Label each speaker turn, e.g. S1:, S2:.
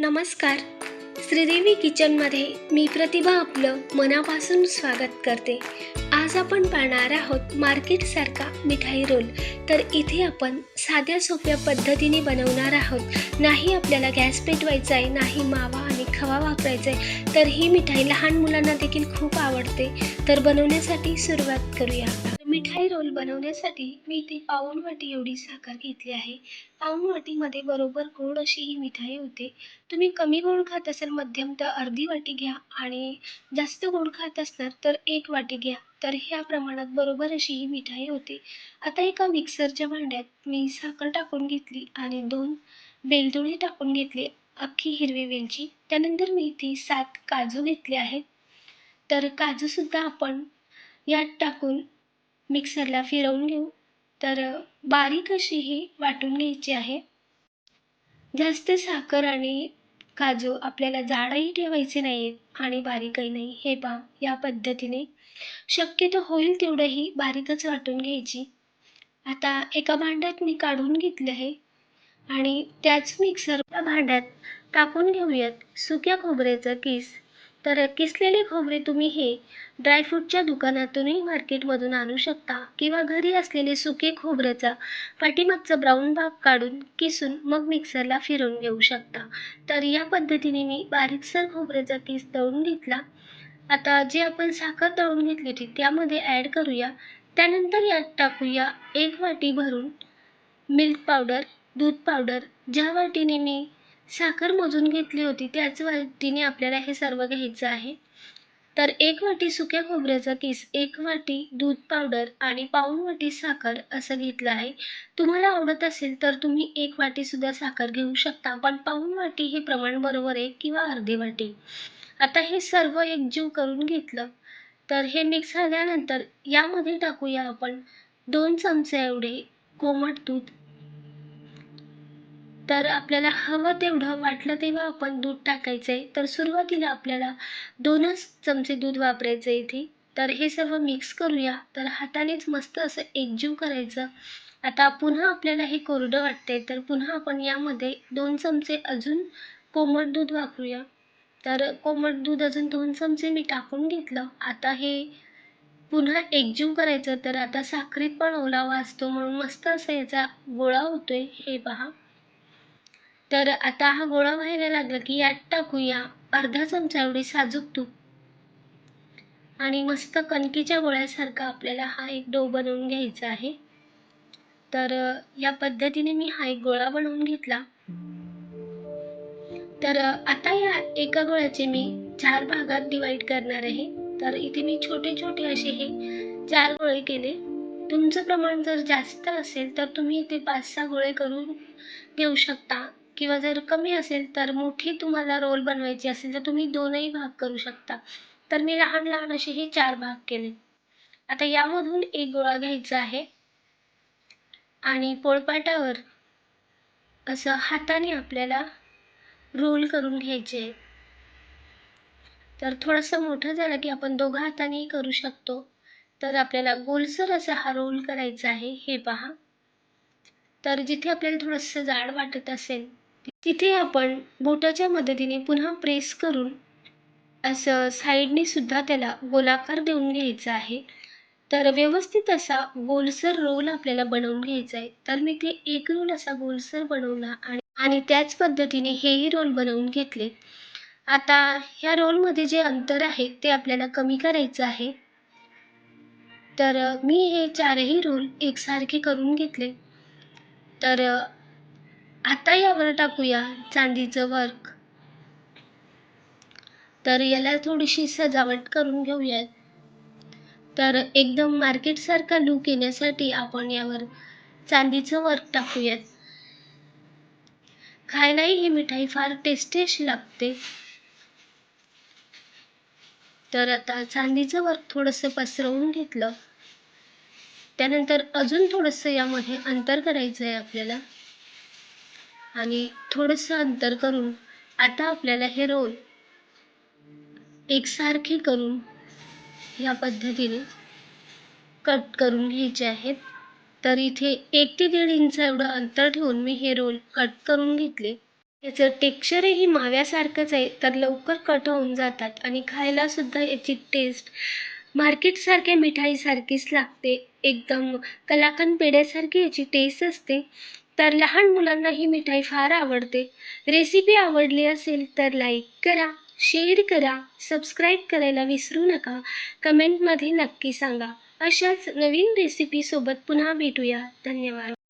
S1: नमस्कार. श्रीदेवी किचनमध्ये मी प्रतिभा आपलं मनापासून स्वागत करते. आज आपण पाहणार आहोत मार्केटसारखा मिठाई रोल. तर इथे आपण साध्या सोप्या पद्धतीने बनवणार आहोत. नाही आपल्याला गॅस पेटवायचा आहे नाही मावा आणि खवा वापरायचा आहे तर ही मिठाई लहान मुलांना देखील खूप आवडते. तर बनवण्यासाठी सुरुवात करूया मिठाई रोल बनवण्यासाठी मी इथे पाऊणवाटी एवढी साखर घेतली आहे. पाऊणवाटीमध्ये बरोबर गोड अशी ही मिठाई होते. तुम्ही कमी गोड खात असाल मध्यम तर अर्धी वाटी घ्या आणि जास्त गोड खात असणार तर एक वाटी घ्या. तर ह्या प्रमाणात बरोबर अशी ही मिठाई होते. आता एका मिक्सरच्या भांड्यात मी साखर टाकून घेतली आणि दोन वेलदोडे टाकून घेतले अख्खी हिरवी वेलची. त्यानंतर मी इथे सात काजू घेतले आहेत. तर काजूसुद्धा आपण यात टाकून मिक्सरला फिरवून घेऊ. तर बारीक अशी ही वाटून घ्यायची आहे. जास्त साखर आणि काजू आपल्याला जाडही ठेवायचे नाही आणि बारीकही नाही. हे पहा या पद्धतीने शक्यतो होईल तेवढंही बारीकच वाटून घ्यायची. आता एका भांड्यात मी काढून घेतले आहे आणि त्याच मिक्सरच्या भांड्यात टाकून घेऊयात. सुक्या खोबऱ्याचं किस. तर किसलेले खोबरे तुम्ही हे ड्रायफ्रूटच्या दुकानातूनही मार्केटमधून आणू शकता किंवा घरी असलेले सुके खोबऱ्याचा पाठीमागचा ब्राऊन भाग काढून किसून मग मिक्सरला फिरवून घेऊ शकता. तर या पद्धतीने मी बारीकसर खोबऱ्याचा किस तळून घेतला. आता जे आपण साखर तळून घेतली होती त्यामध्ये ॲड करूया. त्यानंतर यात टाकूया एक वाटी भरून मिल्क पावडर दूध पावडर ज्या वाटीने मी साखर मोजून घेतली होती त्याच वाटीने आपल्याला हे सर्व घ्यायचं आहे. तर एक वाटी सुक्या खोबऱ्याचा किस एक वाटी दूध पावडर आणि पाऊण वाटी साखर असं घेतलं आहे. तुम्हाला आवडत असेल तर तुम्ही एक वाटीसुद्धा साखर घेऊ शकता पण पाऊण वाटी हे प्रमाण बरोबर आहे किंवा अर्धी वाटी. आता हे सर्व एकजीव करून घेतलं तर हे मिक्स झाल्यानंतर यामध्ये टाकूया आपण दोन चमचे एवढे कोमट दूध तर आपल्याला हवं तेवढं वाटलं तेव्हा आपण दूध टाकायचं. आहे तर सुरुवातीला आपल्याला दोनच चमचे दूध वापरायचं आहे इथे. तर हे सर्व मिक्स करूया. तर हातानेच मस्त असं एकजीव करायचं. आता पुन्हा आपल्याला हे कोरडं वाटते तर पुन्हा आपण यामध्ये दोन चमचे अजून कोमट दूध वापरूया. तर कोमट दूध अजून दोन चमचे मी टाकून घेतलं. आता हे पुन्हा एकजीव करायचं. तर आता साखरेत पण ओलावा असतो म्हणून मस्त असं याचा गोळा होतोय. हे पहा. तर आता हा गोळा व्हायला लागला की यात टाकूया अर्धा चमचा एवढी साजूक तूप. आणि मस्त कणकीच्या गोळ्यासारखा आपल्याला हा एक डो बनवून घ्यायचा आहे. तर या पद्धतीने मी हा एक गोळा बनवून घेतला. तर आता या एका गोळ्याचे मी चार भागात डिवाइड करणार आहे. तर इथे मी छोटे छोटे असे हे चार गोळे केले. तुमचं प्रमाण जर जास्त असेल तर तुम्ही इथे पाच सहा गोळे करून घेऊ शकता. किंवा जर कमी असेल तर मोठी तुम्हाला रोल बनवायची असेल तर तुम्ही दोनही भाग करू शकता. तर मी लहान लहान असे हे चार भाग केले. आता यामधून एक गोळा घ्यायचा आहे. आणि पोळपाटावर असं हाताने आपल्याला रोल करून घ्यायचे आहे तर थोडंसं मोठं झालं की आपण दोघं हातानेही करू शकतो. तर आपल्याला गोलसर असा हा रोल करायचा आहे. हे पहा. तर जिथे आपल्याला थोडंसं जाड वाटत असेल तिथे आपण बोटाच्या मदतीने पुन्हा प्रेस करून असं साईडने सुद्धा त्याला गोलाकार देऊन घ्यायचा आहे. तर व्यवस्थित असा गोलसर रोल आपल्याला बनवून घ्यायचा आहे. तर मी ते एक रोल असा गोलसर बनवला आणि आणि त्याच पद्धतीने हेही रोल बनवून घेतले. आता ह्या रोलमध्ये जे अंतर आहे ते आपल्याला कमी करायचं आहे. तर मी हे चारही रोल एकसारखे करून घेतले. तर आता यावर टाकूया चांदीचं वर्क. तर याला थोडीशी सजावट करून घेऊयात. तर एकदम मार्केटसारखा लुक येण्यासाठी आपण यावर चांदीचं वर्क टाकूयात. खायलाही ही मिठाई फार टेस्टी अशी लागते. तर आता चांदीचं वर्क थोडंसं पसरवून घेतलं. त्यानंतर अजून थोडंसं यामध्ये अंतर करायचं आहे आपल्याला. आणि थोडंसं अंतर करून आता आपल्याला हे रोल एकसारखे करून या पद्धतीने कट करून घ्यायचे आहेत. तर इथे एक ते दीड इंच एवढं अंतर ठेवून मी हे रोल कट करून घेतले. याचं टेक्स्चरही माव्यासारखंच आहे तर लवकर कट होऊन जातात आणि खायलासुद्धा याची टेस्ट मार्केटसारख्या मिठाईसारखीच लागते. एकदम कलाकंद पेढ्यासारखी याची टेस्ट असते. तर लहान मुलांना ही मिठाई फार आवडते. रेसिपी आवडली असेल तर लाईक करा शेअर करा सबस्क्राईब करायला विसरू नका. कमेंटमध्ये नक्की सांगा. अशाच नवीन रेसिपीसोबत पुन्हा भेटूया. धन्यवाद.